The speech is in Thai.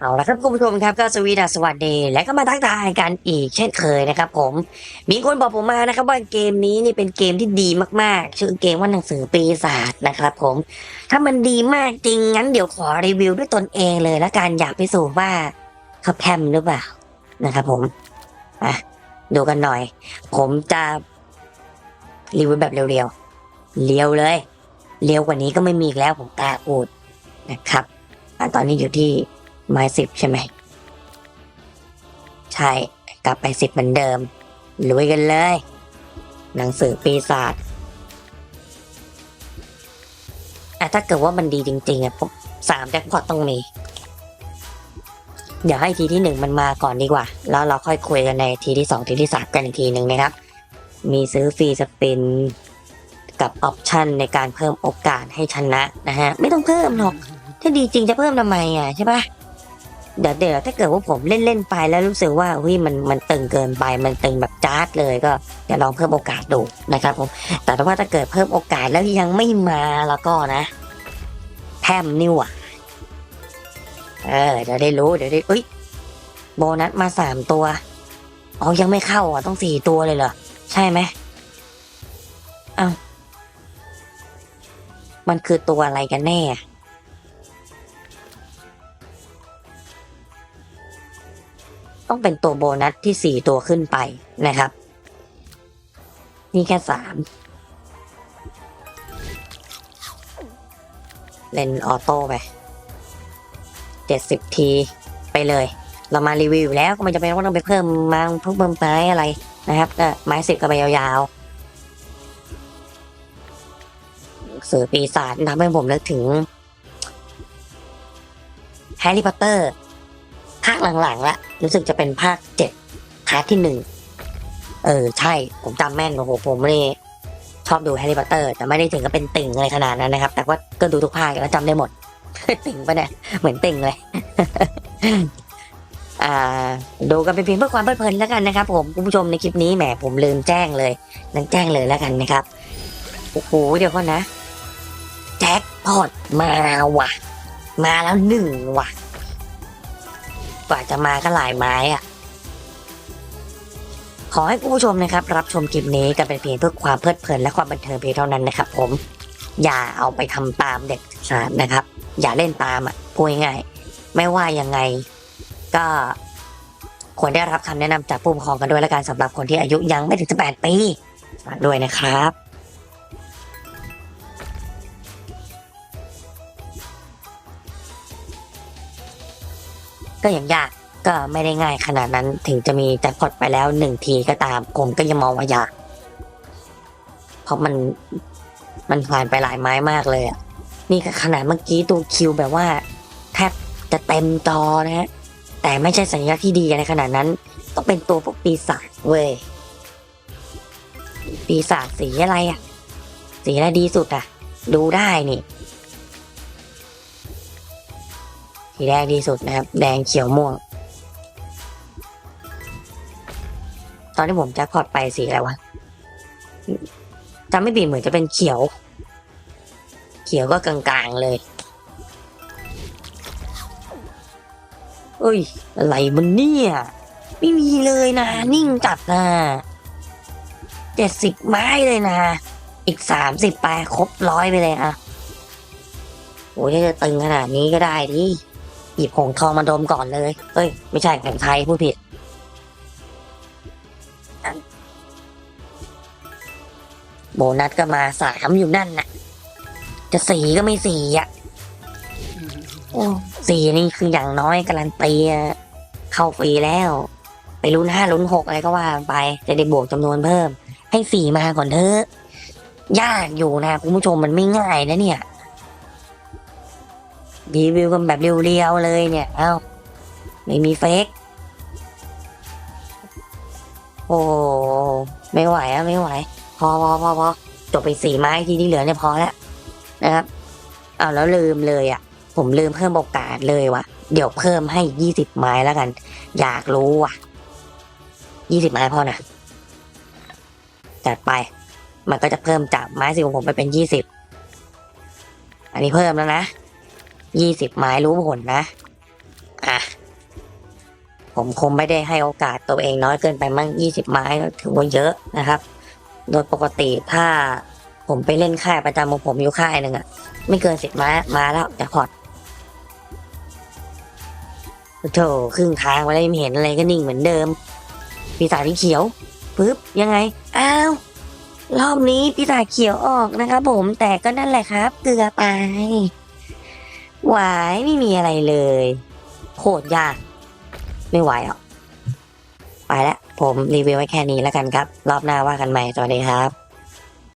เอาละครับคุณผู้ชมครับก็สวีดัสสวัสดี และก็มาทักทายกันอีกเช่นเคยนะครับผม มีคนบอกผมมานะครับว่าเกมนี้นี่เป็นเกมที่ดีมากๆ ชื่อเกมว่าหนังสือปีศาจนะครับผม ถ้ามันดีมากจริงงั้นเดี๋ยวขอรีวิวด้วยตนเองเลยและการอยากพิสูจน์ว่าเขาแพมหรือเปล่านะครับผมอะดูกันหน่อย ผมจะรีวิวแบบเร็วๆเลี้ยวเลยเลี้ยวกว่านี้ก็ไม่มีอีกแล้วผมกล้าพูดนะครับอตอนนี้อยู่ที่ ไม้สิบใช่ไหม ใช่ กลับไปสิบเหมือนเดิมลุยกันเลย หนังสือปีศาจอะถ้าเกิดว่ามันดีจริง ๆอะผมสามแจ็คพอตต้องมี เดี๋ยวให้ทีที่หนึ่งมันมาก่อนดีกว่า แล้วเราค่อยคุยกันในทีที่สองทีที่สามกันอีกทีหนึ่งนะครับ มีซื้อฟรีสปินกับออปชันในการเพิ่มโอกาสให้ชนะนะฮะ ไม่ต้องเพิ่มหรอก ถ้าดีจริงจะเพิ่มทำไมอะใช่ปะ เดี๋ยวเดี๋ยวถ้าเกิดว่าผมเล่นเล่นไปแล้วรู้สึกว่าเฮ้ยมันมันตึงเกินไปมันตึงแบบจ้าดเลยก็เดี๋ยวลองเพิ่มโอกาสดูนะครับผมแต่ถ้าว่าถ้าเกิดเพิ่มโอกาสแล้วยังไม่มาแล้วก็นะแพมนิวอะเออเดี๋ยวได้รู้เดี๋ยวได้เอ้ยโบนัสมาสามตัวอ๋อยังไม่เข้าอะต้องสี่ตัวเลยเหรอใช่ไหมอ้าวมันคือตัวอะไรกันแน่ ต้องเป็นตัวโบนัสที่สี่ตัวขึ้นไปนะครับ นี่แค่สามเล่นออโต้ไปเจ็ดสิบทีไปเลย เรามารีวิวอยู่แล้วก็ไมันจะเป็นว่าต้องไปเพิ่มมาเพิ่มเพิ่มไม้อะไรนะครับก็ไม้สิบก็ไปยาวๆสื่อปีศาจทำให้ผมนึกถึงแฮร์รี่พอตเตอร์ ภาคหลังๆละรู้สึกจะเป็นภาคเจ็ดพาร์ทที่หนึ่งเออใช่ผมจำแม่นโอ้โหผมนี่ชอบดูแฮร์รี่พอตเตอร์แต่ไม่ได้ถึงกับเป็นติ่งเลยขนาดนั้นนะครับ แต่ว่าก็ดูทุกภาคแล้วจำได้หมด ติ่งปะเนี่ยเหมือนติ่งเลยอ่าดูกันเป็นเพียงเพื่อความเพลิดเพลินแล้วกันนะครับผมคุณผู้ชมในคลิปนี้แหมผมลืมแจ้งเลยนั่นแจ้งเลยแล้วกันนะครับโอ้โหเดี๋ยวก่อนนะ แจ็คพอตมาว่ะ มาแล้วหนึ่งว่ะ กว่าจะมาก็หลายไม้อะขอให้ผู้ชมนะครับ รับชมคลิปนี้กันเป็นเพียงเพื่อความเพลิดเพลินและความบันเทิงเพียงเท่านั้นนะครับ ผม อย่าเอาไปทำตามเด็กขาดนะครับ อย่าเล่นตามอะพูดง่ายๆไม่ว่ายังไง ก็ควรได้รับคำแนะนำจากผู้ปกครองกันด้วยและการสำหรับคนที่อายุยังไม่ถึง18ปีฝากด้วยนะครับ ก็อย่างยากก็ไม่ได้ง่ายขนาดนั้นถึงจะมีแจ็คพอตไปแล้วหนึ่งทีก็ตาม ผมก็ยังมองว่ายาก เพราะมันมันผ่านไปหลายไม้มากเลยอะนี่ขนาดเมื่อกี้ตัวคิวแบบว่าแทบจะเต็มจอนะฮะแต่ไม่ใช่สัญลักษณ์ที่ดีในขนาดนั้น ต้องเป็นตัวพวกปีศาจเว้ยปีศาจสีอะไรอะ สีอะไรดีสุดอะ ดูได้นี่ สีแดงดีสุดนะครับ แดงเขียวม่วง ตอนที่ผมแจ็คพอตไปสีอะไรวะจำไม่ผิดเหมือนจะเป็นเขียว เขียวก็กลางๆเลยเอ้ย อะไรมันเนี่ย ไม่มีเลยนะ นิ่งจัดนะเจ็ดสิบไม้เลยนะ อีกสามสิบไปครบร้อยไปเลยอะโอ้ยจะตึงขนาดนี้ก็ได้ดิ หยิบหงทองมาดมก่อนเลยเอ้ย ไม่ใช่ของไทยผู้ผิด โบนัสก็มาสามอยู่นั่นน่ะ จะสีก็ไม่สีอะโอ้สี่นี่คืออย่างน้อยการันตีเข้าฟรีแล้ว ไปลุ้นห้าลุ้นหกอะไรก็ว่าไป จะได้บวกจำนวนเพิ่ม ให้สี่มาก่อนเถอะยากอยู่นะคุณผู้ชมมันไม่ง่ายนะเนี่ย รีวิวกันแบบเรียวๆเลยเนี่ยเอ้าไม่มีเฟกโอ้ไม่ไหวอะไม่ไหว พอพอพอพอจบไปสี่ไม้ทีที่เหลือเนี่ยพอแล้วนะครับเอาแล้วลืมเลยอะผมลืมเพิ่มโอกาสเลยว่ะเดี๋ยวเพิ่มให้ยี่สิบไม้แล้วกัน อยากรู้ว่ะยี่สิบไม้พอนะจัดไป มันก็จะเพิ่มจากไม้สิบของผมไปเป็นยี่สิบอันนี้เพิ่มแล้วนะ ยี่สิบไม้รู้ผลนะ อะ ผมคงไม่ได้ให้โอกาสตัวเองน้อยเกินไปมั่งยี่สิบไม้ถือว่าเยอะนะครับ โดยปกติถ้าผมไปเล่นค่ายประจำของผมอยู่ค่ายหนึ่งอะไม่เกินสิบไม้มาแล้วจ็คพอตโถครึ่งทางมาได้ไม่เห็นอะไรก็นิ่งเหมือนเดิมปีศาจสีเขียวปึ๊บยังไงอ้าวรอบนี้ปีศาจเขียวออกนะครับผมแต่ก็นั่นแหละครับ เกลือไป หวายไม่มีอะไรเลยโคตรยาก ไม่ไหวอะไปแล้วผมรีวิวไว้แค่นี้แล้วกันครับ รอบหน้าว่ากันใหม่สวัสดีครับ